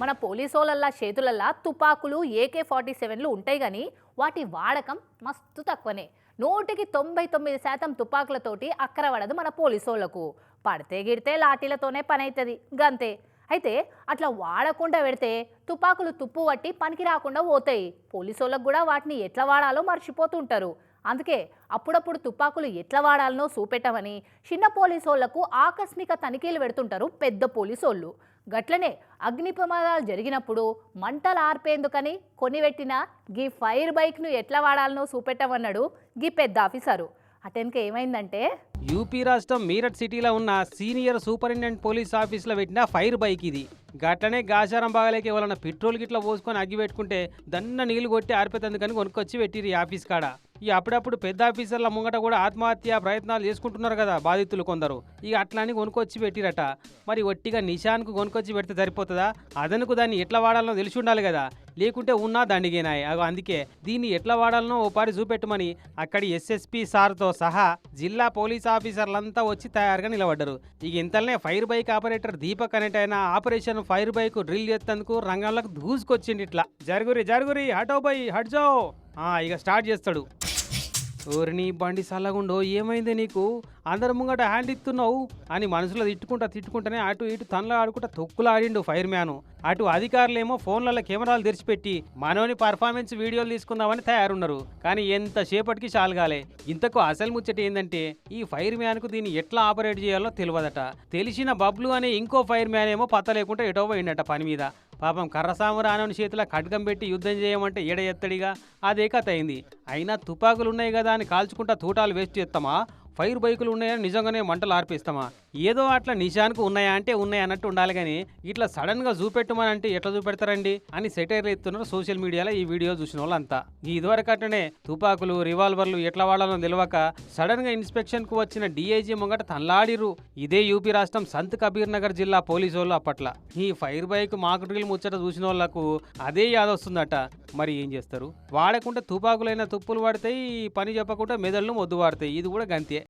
మన పోలీసోలల్లా చేతులల్లా తుపాకులు AK forty సెవెన్లు ఉంటాయి కానీ వాటి వాడకం మస్తు తక్కువనే. నూటికి తొంభై తొమ్మిది శాతం తుపాకులతోటి అక్కరవడదు మన పోలీసోళ్ళకు పడితే గిడితే లాఠీలతోనే పని అవుతుంది గంతే. అయితే అట్లా వాడకుండా పెడితే తుపాకులు తుప్పు పట్టి పనికి రాకుండా పోతాయి. పోలీసోళ్ళకు కూడా వాటిని ఎట్లా వాడాలో మర్చిపోతుంటారు. అందుకే అప్పుడప్పుడు తుపాకులు ఎట్లా వాడాలనో చూపెట్టమని చిన్న పోలీసోళ్ళకు ఆకస్మిక తనిఖీలు పెడుతుంటారు పెద్ద పోలీసోళ్ళు. గట్లనే అగ్ని ప్రమాదాలు జరిగినప్పుడు మంటలు ఆర్పేందుకని కొనిపెట్టిన గీ ఫైర్ బైక్ను ఎట్లా వాడాలనో చూపెట్టమన్నాడు గీ పెద్ద ఆఫీసరు. అతనికి ఏమైందంటే యూపీ రాష్ట్రం మీరట్ సిటీలో ఉన్న సీనియర్ సూపరింటెండెంట్ పోలీస్ ఆఫీస్లో పెట్టిన ఫైర్ బైక్ ఇది. గట్లనే గాచారం బాగాలేక ఎవరన్నా పెట్రోల్ గిట్లా పోసుకొని అగ్గి పెట్టుకుంటే దన్న నీళ్ళు కొట్టి ఆరిపోతుందని కొనుక్కొచ్చి పెట్టిరు ఈ ఆఫీస్ కాడ. ఈ అప్పుడప్పుడు పెద్ద ఆఫీసర్ల ముంగట కూడా ఆత్మహత్య ప్రయత్నాలు చేసుకుంటున్నారు కదా బాధితులు కొందరు. ఇక అట్లా అని కొనుక్కొచ్చి పెట్టిరట. మరి ఒట్టిగా నిషాన్కు కొనుక్కొచ్చి పెడితే సరిపోతుందా? అదనుకు దాన్ని ఎట్లా వాడాలనో తెలిసి ఉండాలి కదా. లేకుంటే ఉన్నా దండిగేనాయి అగో అందుకే దీన్ని ఎట్లా వాడాలనో ఓ పారి చూపెట్టమని అక్కడి ఎస్ఎస్పి సార్తో సహా జిల్లా పోలీస్ ఆఫీసర్లంతా వచ్చి తయారుగా నిలబడ్డారు. ఇక ఇంతలోనే ఫైర్ బైక్ ఆపరేటర్ దీపక్ అనేటైన ఆపరేషన్ ఫైర్ బైక్ డ్రిల్ చేస్తేందుకు రంగంలోకి దూసుకొచ్చింది ఇట్లా జరుగురి జరుగురి హటో బై హట్జో ఇక స్టార్ట్ చేస్తాడు. ఓరిని బండి సల్లగుండో ఏమైంది నీకు? అందరి ముంగట హ్యాండ్ ఇస్తున్నావు అని మనసులో తిట్టుకుంటా తిట్టుకుంటానే అటు ఇటు తనలో ఆడుకుంటా తొక్కులు ఆడిండు ఫైర్ మ్యాన్. అటు అధికారులేమో ఫోన్లలో కెమెరాలు తెరిచిపెట్టి మనోని పర్ఫార్మెన్స్ వీడియోలు తీసుకుందామని తయారున్నారు కానీ ఎంతసేపటికి చాలగాలే ఇంతకు అసలు ముచ్చట ఏంటంటే ఈ ఫైర్ మ్యాన్కు దీన్ని ఎట్లా ఆపరేట్ చేయాలో తెలియదట తెలిసిన బబ్లు అనే ఇంకో ఫైర్ మ్యాన్ ఏమో పత్త లేకుండా ఎటో పోయిండట పని మీద. పాపం కర్రసాము రానని చేతిలో ఖడ్గం పెట్టి యుద్ధం చేయమంటే ఏడ ఎత్తడిగా? అదే కథ అయింది. అయినా తుపాకులు ఉన్నాయి కదా అని కాల్చుకుంటా తూటాలు వేస్ట్ చేస్తామా? ఫైర్ బైకులు ఉన్నాయని నిజంగానే మంటలు ఆర్పిస్తామా? ఏదో అట్లా నిజానికి ఉన్నాయా అంటే ఉన్నాయి అన్నట్టు ఉండాలి కానీ ఇట్లా సడన్గా చూపెట్టమని అంటే ఎట్లా చూపెడతారండి? అని సెటైర్లు ఎత్తున్నారు సోషల్ మీడియాలో ఈ వీడియో చూసిన వాళ్ళంతా. ఈ ఇదివరకు తుపాకులు రివాల్వర్లు ఎట్లా వాడాలో తెలియక సడన్గా ఇన్స్పెక్షన్కు వచ్చిన డిఐజీ ముంగట తనలాడిరు ఇదే యూపీ రాష్ట్రం సంత్ కబీర్ నగర్ జిల్లా పోలీసు వాళ్ళు అప్పట్ల. ఈ ఫైర్ బైక్ మాకు డ్రిల్ ముచ్చట చూసిన వాళ్ళకు అదే యాదొస్తుందట మరి ఏం చేస్తారు? వాడకుండా తుపాకులైన తుప్పులు వాడతాయి పని చెప్పకుండా మెదళ్ళు మొద్దు వాడతాయి. ఇది కూడా గంతే.